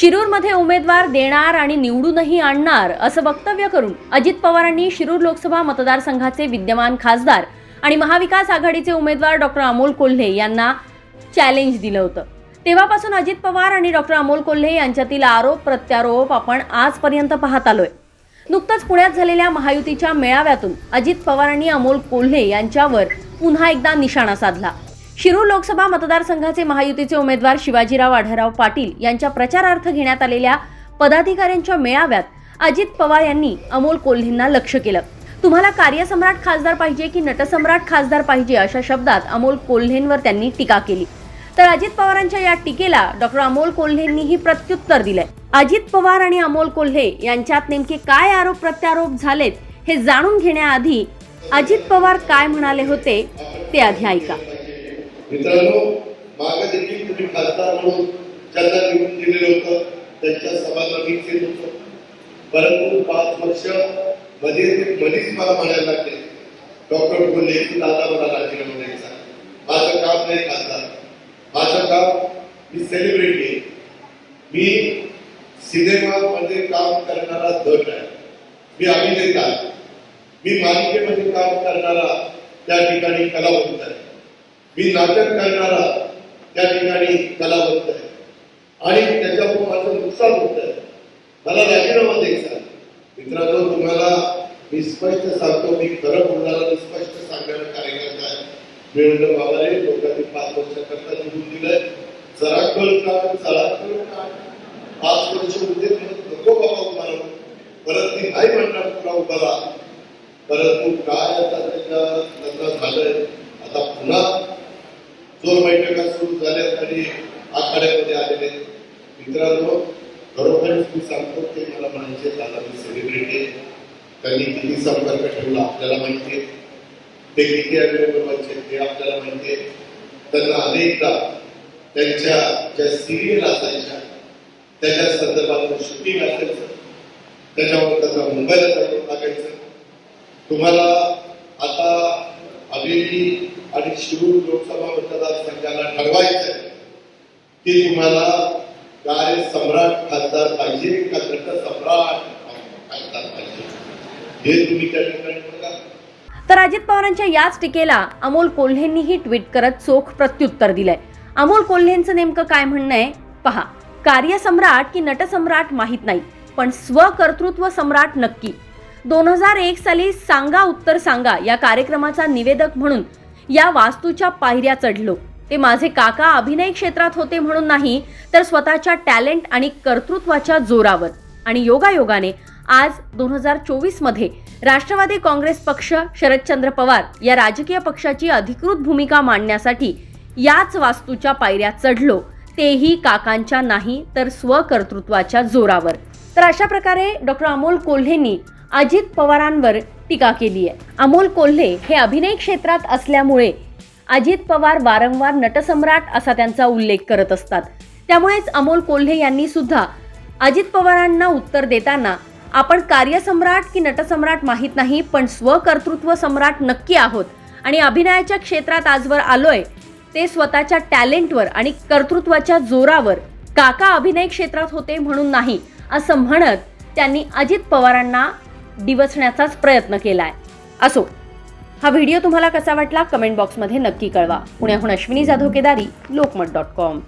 शिरूरमध्ये उमेदवार देणार आणि निवडूनही आणणार असं वक्तव्य करून अजित पवारांनी शिरूर लोकसभा मतदारसंघाचे विद्यमान खासदार आणि महाविकास आघाडीचे उमेदवार डॉक्टर अमोल कोल्हे यांना चॅलेंज दिलं होतं. तेव्हापासून अजित पवार आणि डॉक्टर अमोल कोल्हे यांच्यातील आरोप प्रत्यारोप आपण आजपर्यंत पाहत आलोय. नुकतंच पुण्यात झालेल्या महायुतीच्या मेळाव्यातून अजित पवारांनी अमोल कोल्हे यांच्यावर पुन्हा एकदा निशाणा साधला. शिरूर लोकसभा मतदारसंघाचे महायुतीचे उमेदवार शिवाजीराव आढळराव पाटील यांच्या प्रचारार्थ घेण्यात आलेल्या पदाधिकाऱ्यांच्या मेळाव्यात अजित पवार यांनी अमोल कोल्हेंना लक्ष केलं. तुम्हाला कार्यसम्राट खासदार पाहिजे की नटसम्राट खासदार पाहिजे अशा शब्दात अमोल कोल्हेंवर त्यांनी टीका केली. तर अजित पवारांच्या या टीकेला डॉक्टर अमोल कोल्हेंनीही प्रत्युत्तर दिलंय. अजित पवार आणि अमोल कोल्हे यांच्यात नेमके काय आरोप प्रत्यारोप झालेत हे जाणून घेण्याआधी अजित पवार काय म्हणाले होते ते आधी ऐका. मित्रांनो मागे देखील तुम्ही खासदार म्हणून ज्यांना निवडून दिलेलं होतं. त्यांच्या सभांना येत होतो. परंतु पाच वर्षमध्ये मध्येच मला म्हणायला लागले डॉक्टर बोलले की दादा मला राजीनामा द्यायचा. माझं काम नाही खासदार. माझं काम मी सेलिब्रिटी आहे. मी सिनेमामध्ये काम करणारा दट आहे. मी अभिनेता मी मालिकेमध्ये काम करणारा त्या ठिकाणी कलावंत आहे. मी नाटक करणारा त्या ठिकाणी कलावंत आहे. आणि त्याच्यामुळे माझं नुकसान होत आहे. मला राजीनामा द्यायचा मित्रांनो तुम्हाला मी स्पष्ट सांगतो मी खरं बोलणारा आणि स्पष्ट सांगणारा कार्यकर्ता आहे. मी म्हणलं बाबा लोकांनी पाच वर्षाकरता निवडून दिलंय. जरा कळ का? चला कळ का? पाच वर्ष उद्या नको बाबा उभारा परत ती नाही म्हणणार तुला उभारा परंतु काय आता त्याच्या लग्न झालंय आता पुन्हा जोर बैठका सुरू झाले आणि आखाड्यामध्ये आलेले मित्रांनो खरोखरच मी सांगतो ते मला म्हणायचे दादा मी सेलिब्रिटी त्यांनी किती संपर्क ठेवला आपल्याला माहिती आहे. ते किती अवेलेबल व्हायचे ते आपल्याला माहिती आहे. त्यांना अनेकदा त्यांच्या ज्या सिरियल असायच्या त्याच्या संदर्भात शूटिंग असायचं. त्याच्यावर त्यांना मुंबईला टाकायचं. लागायचं तुम्हाला आता अभिनय आणि शिरूर लोकसभा मतदारसंघाला ठरवायचं की तुम्हाला काय सम्राट खासदार पाहिजे का नट सम्राट खासदार पाहिजे? हे तुम्ही त्या ठिकाणी बघा. तर अजित पवारांच्या याच टीकेला अमोल कोल्हेंनीही ट्विट करत चोख प्रत्युत्तर दिलंय. अमोल कोल्हेंचं नेमकं काय म्हणणं आहे? पहा कार्यसम्राट की नटसम्राट माहीत नाही पण स्वकर्तृत्व सम्राट नक्की. दोन हजार एक साली सांगा उत्तर सांगा या कार्यक्रमाचा निवेदक म्हणून या वास्तूच्या पायऱ्या चढलो. ते माझे काका अभिनय क्षेत्रात होते म्हणून नाही तर स्वतःच्या टॅलेंट आणि कर्तृत्वाच्या जोरावर. आणि योगायोगाने आज दोन हजार चोवीसमध्ये राष्ट्रवादी काँग्रेस पक्ष शरदचंद्र पवार या राजकीय पक्षाची अधिकृत भूमिका मांडण्यासाठी याच वास्तूच्या पायऱ्या चढलो. तेही काकांच्या नाही तर स्वकर्तृत्वाच्या जोरावर. तर अशा प्रकारे डॉक्टर अमोल कोल्हेंनी अजित पवारांवर टीका केली आहे. अमोल कोल्हे हे अभिनय क्षेत्रात असल्यामुळे अजित पवार वारंवार नटसम्राट असा त्यांचा उल्लेख करत असतात. त्यामुळेच अमोल कोल्हे यांनी सुद्धा अजित पवारांना उत्तर देताना आपण कार्यसम्राट की नटसम्राट माहीत नाही पण स्वकर्तृत्व सम्राट नक्की आहोत आणि अभिनयाच्या क्षेत्रात आजवर आलोय ते स्वतःच्या टॅलेंटवर आणि कर्तृत्वाच्या जोरावर काका अभिनय क्षेत्रात होते म्हणून नाही असं म्हणत त्यांनी अजित पवारांना डिवचण्याचाच प्रयत्न केलाय. असो हा व्हिडिओ तुम्हाला कसा वाटला कमेंट बॉक्समध्ये नक्की कळवा. पुण्याहून अश्विनी जाधव केदारी लोकमत डॉट कॉम.